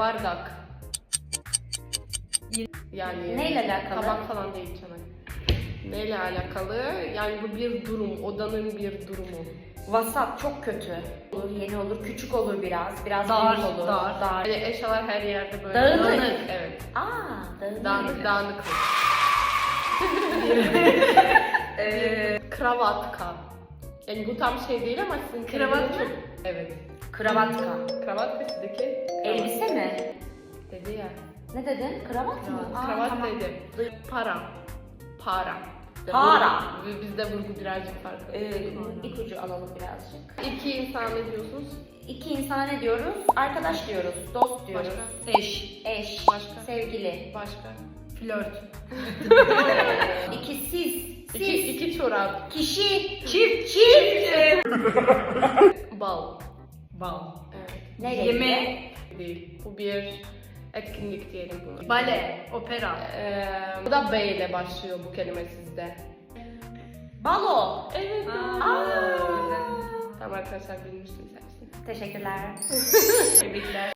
bardak. Yani Neyle alakalı? Tabak falan değil çanak. Neyle alakalı? Yani bu bir durum, odanın bir durumu. Vasat çok kötü. Olur, yeni olur, küçük olur biraz. Biraz Dar, büyük olur. dar. dar. Hani eşyalar her yerde böyle. Dağınık. Evet. Aa, dağınık. Dağınık, dağınıklık. Ee, kravatka. Yani bu tam şey değil ama sizin Kravat mı? çok... Evet. Kravatka. Kravatka sizdeki? Elbise mi? Dedi ya. Ne dedin? Kravat mı? Aa, Kravat tamam. dedi. Para. Para. Para. vurgu- Bizde vurgu birazcık farklı. Ee, ipucu alalım birazcık. İki insan ne diyorsunuz? İki insana ne diyoruz? Arkadaş diyoruz, dost diyoruz. Eş. Eş, Başka? sevgili. Başka? Flört. İki siz, siz. İki, iki çorap. Kişi, çift, çift. Bal. Bal. Evet. Neyle? Yeme. Değil. Bu bir etkinlik diyelim buna. Bale. Opera. Ee, bu da B ile başlıyor bu kelime sizde. Balo. Evet. Aa, güzel. Tamam arkadaşlar bilmişsiniz hepsini. Teşekkürler. Tebrikler.